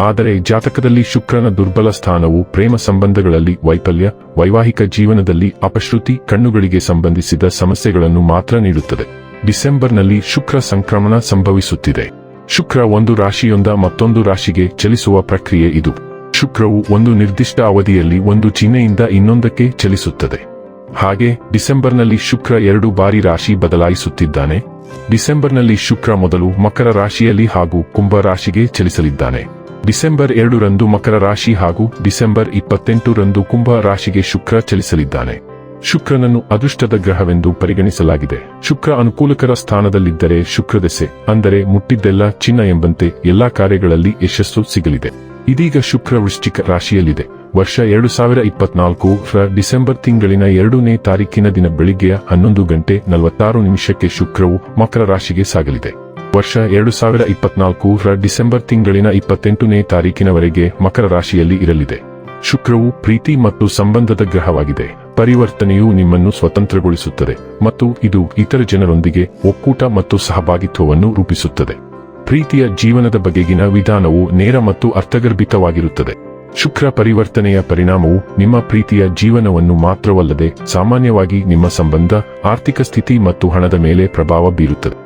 ಆದರೆ ಜಾತಕದಲ್ಲಿ ಶುಕ್ರನ ದುರ್ಬಲ ಸ್ಥಾನವು ಪ್ರೇಮ ಸಂಬಂಧಗಳಲ್ಲಿ ವೈಫಲ್ಯ, ವೈವಾಹಿಕ ಜೀವನದಲ್ಲಿ ಅಪಶ್ರುತಿ, ಕಣ್ಣುಗಳಿಗೆ ಸಂಬಂಧಿಸಿದ ಸಮಸ್ಯೆಗಳನ್ನು ಮಾತ್ರ ನೀಡುತ್ತದೆ. ಡಿಸೆಂಬರ್ನಲ್ಲಿ ಶುಕ್ರ ಸಂಕ್ರಮಣ ಸಂಭವಿಸುತ್ತಿದೆ. ಶುಕ್ರ ಒಂದು ರಾಶಿಯೊಂದ ಮತ್ತೊಂದು ರಾಶಿಗೆ ಚಲಿಸುವ ಪ್ರಕ್ರಿಯೆ ಇದು. ಶುಕ್ರವು ಒಂದು ನಿರ್ದಿಷ್ಟ ಅವಧಿಯಲ್ಲಿ ಒಂದು ಚಿಹ್ನೆಯಿಂದ ಇನ್ನೊಂದಕ್ಕೆ ಚಲಿಸುತ್ತದೆ. ಹಾಗೆ ಡಿಸೆಂಬರ್ನಲ್ಲಿ ಶುಕ್ರ ಎರಡು ಬಾರಿ ರಾಶಿ ಬದಲಾಯಿಸುತ್ತಿದ್ದಾನೆ. ಡಿಸೆಂಬರ್ನಲ್ಲಿ ಶುಕ್ರ ಮೊದಲು ಮಕರ ರಾಶಿಯಲ್ಲಿ ಹಾಗೂ ಕುಂಭ ರಾಶಿಗೆ ಚಲಿಸಲಿದ್ದಾನೆ. ಡಿಸೆಂಬರ್ ಎರಡರಂದು ಮಕರ ರಾಶಿ ಹಾಗೂ ಡಿಸೆಂಬರ್ ಇಪ್ಪತ್ತೆಂಟರಂದು ಕುಂಭ ರಾಶಿಗೆ ಶುಕ್ರ ಚಲಿಸಲಿದ್ದಾನೆ. ಶುಕ್ರನನ್ನು ಅದೃಷ್ಟದ ಗ್ರಹವೆಂದು ಪರಿಗಣಿಸಲಾಗಿದೆ. ಶುಕ್ರ ಅನುಕೂಲಕರ ಸ್ಥಾನದಲ್ಲಿದ್ದರೆ ಶುಕ್ರದೆಸೆ, ಅಂದರೆ ಮುಟ್ಟಿದ್ದೆಲ್ಲ ಚಿನ್ನ ಎಂಬಂತೆ ಎಲ್ಲಾ ಕಾರ್ಯಗಳಲ್ಲಿ ಯಶಸ್ಸು ಸಿಗಲಿದೆ. ಇದೀಗ ಶುಕ್ರ ವೃಶ್ಚಿಕ ರಾಶಿಯಲ್ಲಿದೆ. ವರ್ಷ ಎರಡು ಸಾವಿರ ಇಪ್ಪತ್ನಾಲ್ಕು ರ ಡಿಸೆಂಬರ್ ತಿಂಗಳಿನ ಎರಡನೇ ತಾರೀಕಿನ ದಿನ ಬೆಳಿಗ್ಗೆಯ ಹನ್ನೊಂದು ಗಂಟೆ ನಲವತ್ತಾರು ನಿಮಿಷಕ್ಕೆ ಶುಕ್ರವು ಮಕರ ರಾಶಿಗೆ ಸಾಗಲಿದೆ. ವರ್ಷ ಎರಡು ಸಾವಿರ ಇಪ್ಪತ್ನಾಲ್ಕು ರ ಡಿಸೆಂಬರ್ ತಿಂಗಳಿನ ಇಪ್ಪತ್ತೆಂಟನೇ ತಾರೀಕಿನವರೆಗೆ ಮಕರ ರಾಶಿಯಲ್ಲಿ ಇರಲಿದೆ. ಶುಕ್ರವು ಪ್ರೀತಿ ಮತ್ತು ಸಂಬಂಧದ ಗ್ರಹವಾಗಿದೆ. ಪರಿವರ್ತನೆಯು ನಿಮ್ಮನ್ನು ಸ್ವತಂತ್ರಗೊಳಿಸುತ್ತದೆ ಮತ್ತು ಇದು ಇತರ ಜನರೊಂದಿಗೆ ಒಕ್ಕೂಟ ಮತ್ತು ಸಹಭಾಗಿತ್ವವನ್ನು ರೂಪಿಸುತ್ತದೆ. ಪ್ರೀತಿಯ ಜೀವನದ ಬಗೆಗಿನ ವಿಧಾನವು ನೇರ ಮತ್ತು ಅರ್ಥಗರ್ಭಿತವಾಗಿರುತ್ತದೆ. ಶುಕ್ರ ಪರಿವರ್ತನೆಯ ಪರಿಣಾಮವು ನಿಮ್ಮ ಪ್ರೀತಿಯ ಜೀವನವನ್ನು ಮಾತ್ರವಲ್ಲದೆ ಸಾಮಾನ್ಯವಾಗಿ ನಿಮ್ಮ ಸಂಬಂಧ, ಆರ್ಥಿಕ ಸ್ಥಿತಿ ಮತ್ತು ಹಣದ ಮೇಲೆ ಪ್ರಭಾವ ಬೀರುತ್ತದೆ.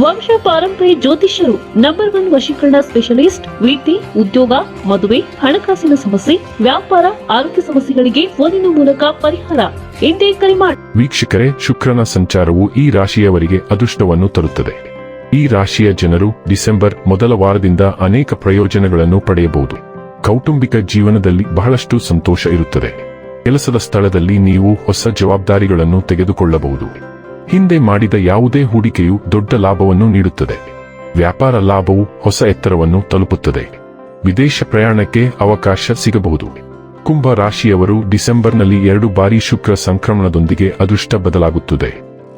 ವಂಶ ಪಾರಂಪರ್ಯ ಜ್ಯೋತಿಷ್ಯರು ನಂಬರ್ ಒನ್ ವಶೀಕರಣ ಸ್ಪೆಷಲಿಸ್ಟ್ ವೃತ್ತಿ ಉದ್ಯೋಗ, ಮದುವೆ, ಹಣಕಾಸಿನ ಸಮಸ್ಯೆ, ವ್ಯಾಪಾರ, ಆರೋಗ್ಯ ಸಮಸ್ಯೆಗಳಿಗೆ ಫೋನಿನ ಮೂಲಕ ಪರಿಹಾರ. ಇಂದೇ ಕರೆ ಮಾಡಿ ವೀಕ್ಷಕರೇ, ಶುಕ್ರನ ಸಂಚಾರವು ಈ ರಾಶಿಯವರಿಗೆ ಅದೃಷ್ಟವನ್ನು ತರುತ್ತದೆ. ಈ ರಾಶಿಯ ಜನರು ಡಿಸೆಂಬರ್ ಮೊದಲ ವಾರದಿಂದ ಅನೇಕ ಪ್ರಯೋಜನಗಳನ್ನು ಪಡೆಯಬಹುದು. ಕೌಟುಂಬಿಕ ಜೀವನದಲ್ಲಿ ಬಹಳಷ್ಟು ಸಂತೋಷ ಇರುತ್ತದೆ. ಕೆಲಸದ ಸ್ಥಳದಲ್ಲಿ ನೀವು ಹೊಸ ಜವಾಬ್ದಾರಿಗಳನ್ನು ತೆಗೆದುಕೊಳ್ಳಬಹುದು. ಹಿಂದೆ ಮಾಡಿದ ಯಾವುದೇ ಹೂಡಿಕೆಯು ದೊಡ್ಡ ಲಾಭವನ್ನು ನೀಡುತ್ತದೆ. ವ್ಯಾಪಾರ ಲಾಭವು ಹೊಸ ಎತ್ತರವನ್ನು ತಲುಪುತ್ತದೆ. ವಿದೇಶ ಪ್ರಯಾಣಕ್ಕೆ ಅವಕಾಶ ಸಿಗಬಹುದು. ಕುಂಭ ರಾಶಿಯವರು ಡಿಸೆಂಬರ್ನಲ್ಲಿ ಎರಡು ಬಾರಿ ಶುಕ್ರ ಸಂಕ್ರಮಣದೊಂದಿಗೆ ಅದೃಷ್ಟ ಬದಲಾಗುತ್ತದೆ.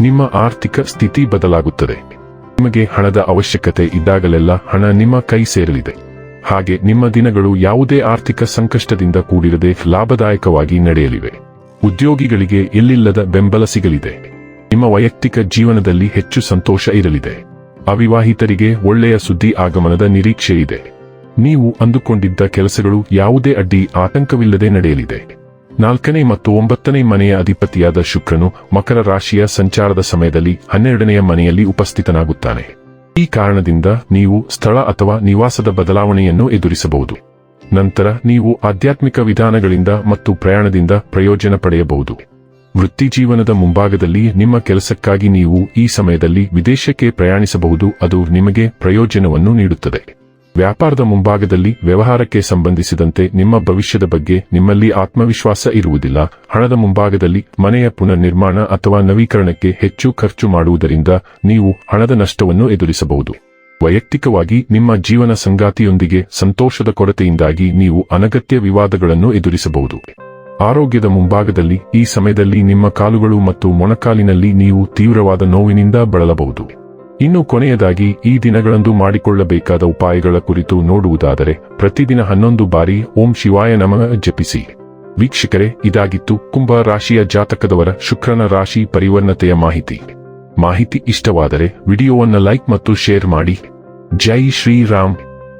ನಿಮ್ಮ ಆರ್ಥಿಕ ಸ್ಥಿತಿ ಬದಲಾಗುತ್ತದೆ. ನಿಮಗೆ ಹಣದ ಅವಶ್ಯಕತೆ ಇದ್ದಾಗಲೆಲ್ಲ ಹಣ ನಿಮ್ಮ ಕೈ ಸೇರಲಿದೆ. ಹಾಗೆ ನಿಮ್ಮ ದಿನಗಳು ಯಾವುದೇ ಆರ್ಥಿಕ ಸಂಕಷ್ಟದಿಂದ ಕೂಡಿರದೆ ಲಾಭದಾಯಕವಾಗಿ ನಡೆಯಲಿವೆ. ಉದ್ಯೋಗಿಗಳಿಗೆ ಎಲ್ಲಿಲ್ಲದ ಬೆಂಬಲ ಸಿಗಲಿದೆ. ನಿಮ್ಮ ವೈಯಕ್ತಿಕ ಜೀವನದಲ್ಲಿ ಹೆಚ್ಚು ಸಂತೋಷ ಇರಲಿದೆ. ಅವಿವಾಹಿತರಿಗೆ ಒಳ್ಳೆಯ ಸುದ್ದಿ ಆಗಮನದ ನಿರೀಕ್ಷೆ ಇದೆ. ನೀವು ಅಂದುಕೊಂಡಿದ್ದ ಕೆಲಸಗಳು ಯಾವುದೇ ಅಡ್ಡಿ ಆತಂಕವಿಲ್ಲದೆ ನಡೆಯಲಿದೆ. ನಾಲ್ಕನೇ ಮತ್ತು ಒಂಬತ್ತನೇ ಮನೆಯ ಅಧಿಪತಿಯಾದ ಶುಕ್ರನು ಮಕರ ರಾಶಿಯ ಸಂಚಾರದ ಸಮಯದಲ್ಲಿ ಹನ್ನೆರಡನೆಯ ಮನೆಯಲ್ಲಿ ಉಪಸ್ಥಿತನಾಗುತ್ತಾನೆ. ಈ ಕಾರಣದಿಂದ ನೀವು ಸ್ಥಳ ಅಥವಾ ನಿವಾಸದ ಬದಲಾವಣೆಯನ್ನು ಎದುರಿಸಬಹುದು. ನಂತರ ನೀವು ಆಧ್ಯಾತ್ಮಿಕ ವಿಧಾನಗಳಿಂದ ಮತ್ತು ಪ್ರಯಾಣದಿಂದ ಪ್ರಯೋಜನ ಪಡೆಯಬಹುದು. ವೃತ್ತಿಜೀವನದ ಮುಂಭಾಗದಲ್ಲಿ ನಿಮ್ಮ ಕೆಲಸಕ್ಕಾಗಿ ನೀವು ಈ ಸಮಯದಲ್ಲಿ ವಿದೇಶಕ್ಕೆ ಪ್ರಯಾಣಿಸಬಹುದು, ಅದು ನಿಮಗೆ ಪ್ರಯೋಜನವನ್ನು ನೀಡುತ್ತದೆ. ವ್ಯಾಪಾರದ ಮುಂಭಾಗದಲ್ಲಿ ವ್ಯವಹಾರಕ್ಕೆ ಸಂಬಂಧಿಸಿದಂತೆ ನಿಮ್ಮ ಭವಿಷ್ಯದ ಬಗ್ಗೆ ನಿಮ್ಮಲ್ಲಿ ಆತ್ಮವಿಶ್ವಾಸ ಇರುವುದಿಲ್ಲ. ಹಣದ ಮುಂಭಾಗದಲ್ಲಿ ಮನೆಯ ಪುನರ್ನಿರ್ಮಾಣ ಅಥವಾ ನವೀಕರಣಕ್ಕೆ ಹೆಚ್ಚು ಖರ್ಚು ಮಾಡುವುದರಿಂದ ನೀವು ಹಣದ ನಷ್ಟವನ್ನು ಎದುರಿಸಬಹುದು. ವೈಯಕ್ತಿಕವಾಗಿ ನಿಮ್ಮ ಜೀವನ ಸಂಗಾತಿಯೊಂದಿಗೆ ಸಂತೋಷದ ಕೊರತೆಯಿಂದಾಗಿ ನೀವು ಅನಗತ್ಯ ವಿವಾದಗಳನ್ನು ಎದುರಿಸಬಹುದು. ಆರೋಗ್ಯದ ಮುಂಭಾಗದಲ್ಲಿ, ಈ ಸಮಯದಲ್ಲಿ ನಿಮ್ಮ ಕಾಲುಗಳು ಮತ್ತು ಮೊಣಕಾಲಿನಲ್ಲಿ ನೀವು ತೀವ್ರವಾದ ನೋವಿನಿಂದ ಬಳಲಬಹುದು. ಇನ್ನು ಕೊನೆಯದಾಗಿ, ಈ ದಿನಗಳಂದು ಮಾಡಿಕೊಳ್ಳಬೇಕಾದ ಉಪಾಯಗಳ ಕುರಿತು ನೋಡುವುದಾದರೆ, ಪ್ರತಿದಿನ ಹನ್ನೊಂದು ಬಾರಿ ಓಂ ಶಿವಾಯ ನಮಃ ಜಪಿಸಿ. ವೀಕ್ಷಕರೇ, ಇದಾಗಿತ್ತು ಕುಂಭ ರಾಶಿಯ ಜಾತಕದವರ ಶುಕ್ರನ ರಾಶಿ ಪರಿವರ್ಣತೆಯ ಮಾಹಿತಿ. ಮಾಹಿತಿ ಇಷ್ಟವಾದರೆ, ವಿಡಿಯೋವನ್ನು ಲೈಕ್ ಮತ್ತು ಶೇರ್ ಮಾಡಿ. ಜೈ ಶ್ರೀರಾಮ್.